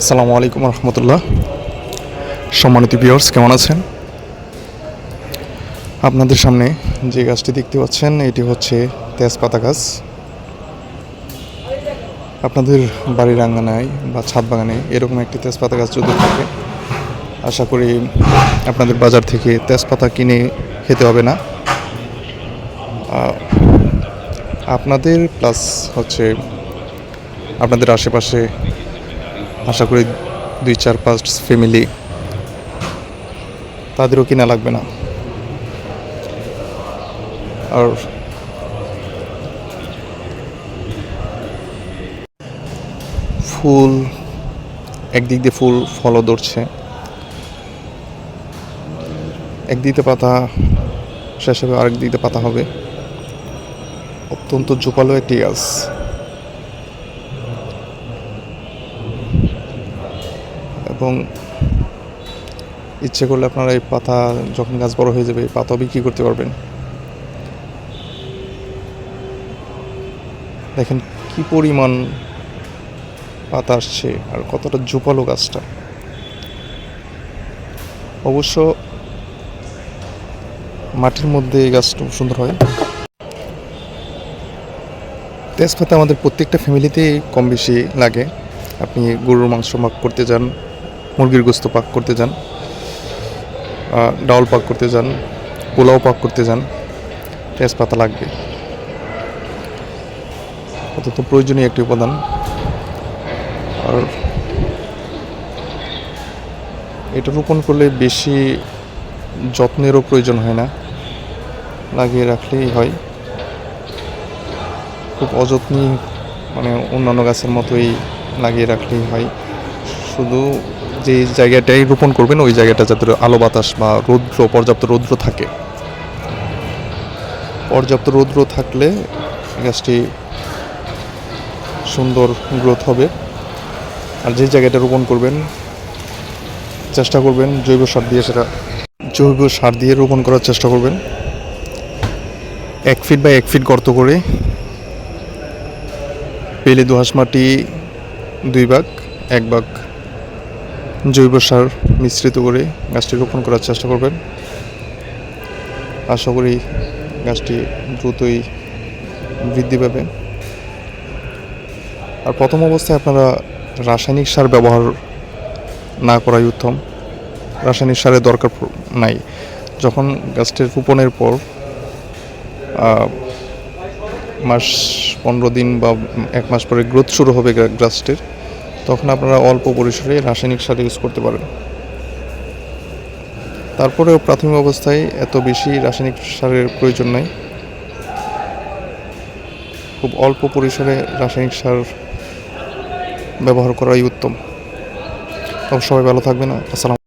আসসালামু আলাইকুম রহমতুল্লাহ। সম্মানিত বিয়ার্স কেমন আছেন? আপনাদের সামনে যে গাছটি দেখতে পাচ্ছেন, এটি হচ্ছে তেজপাতা গাছ। আপনাদের বাড়ির আঙ্গনায় বা ছাদ বাগানে এরকম একটি তেজপাতা গাছ যদি থাকে, আশা করি আপনাদের বাজার থেকে তেজপাতা কিনে খেতে হবে না। আপনাদের প্লাস হচ্ছে আপনাদের আশেপাশে আশা করি দুই চার পাঁচ ফ্যামিলি তাদেরও কিনা লাগবে না। আর ফুল, একদিক দিয়ে ফুল, ফলও ধরছে। একদিক দিয়ে পাতা, শেষ হবে আরেক দিক দিয়ে পাতা হবে। অত্যন্ত জোপালো একটি গাছ। এবং ইচ্ছে করলে আপনারা এই পাতা যখন গাছ বড় হয়ে যাবে, এই পাতা বিক্রি করতে পারবেন। দেখেন কি পরিমাণ পাতা আসছে আর কতটা জোপালো গাছটা। অবশ্য মাটির মধ্যে এই গাছটা সুন্দর হয়। তেজপাতা আমাদের প্রত্যেকটা ফ্যামিলিতেই কম বেশি লাগে। আপনি গরুর মাংস পাক করতে যান মুরগির গোস্ত পাক করতে যান ডাউল পাক করতে যান, পোলাও পাক করতে যান, তেজপাতা লাগবে। অত্যন্ত প্রয়োজনীয় একটি উপাদান। আর এটা রোপণ করলে বেশি যত্নেরও প্রয়োজন হয় না, লাগিয়ে রাখলেই হয়। খুব অযত্নী মানে অন্যান্য গাছের মতোই লাগিয়ে রাখলেই হয়। শুধু যে জায়গাটাই রোপণ করবেন, ওই জায়গাটা যাতে আলো বাতাস বা রৌদ্র, পর্যাপ্ত রৌদ্র থাকে। পর্যাপ্ত রৌদ্র থাকলে গাছটি সুন্দর গ্রোথ হবে। আর যে জায়গাটা রোপণ করবেন, চেষ্টা করবেন জৈব সার দিয়ে সেটা, জৈব সার দিয়ে রোপণ করার চেষ্টা করবেন। এক ফিট বা এক ফিট গর্ত করে পেলে দোহাস মাটি দুই ভাগ, এক ভাগ জৈব সার মিশ্রিত করে গাছটি রোপণ করার চেষ্টা করবেন। আশা করি গাছটি দ্রুতই বৃদ্ধি পাবে। আর প্রথম অবস্থায় আপনারা রাসায়নিক সার ব্যবহার না করাই উত্তম। রাসায়নিক সারের দরকার নাই। যখন গাছটির রোপণের পর মাস পনেরো দিন বা এক মাস পরে গ্রোথ শুরু হবে গাছটির তখন আপনারা অল্প পরিসরে রাসায়নিক সার ইউজ করতে পারেন। তারপরেও প্রাথমিক অবস্থায় এত বেশি রাসায়নিক সারের প্রয়োজন নাই। খুব অল্প পরিসরে রাসায়নিক সার ব্যবহার করাই উত্তম। সবাই ভালো থাকবেন। আসসালাম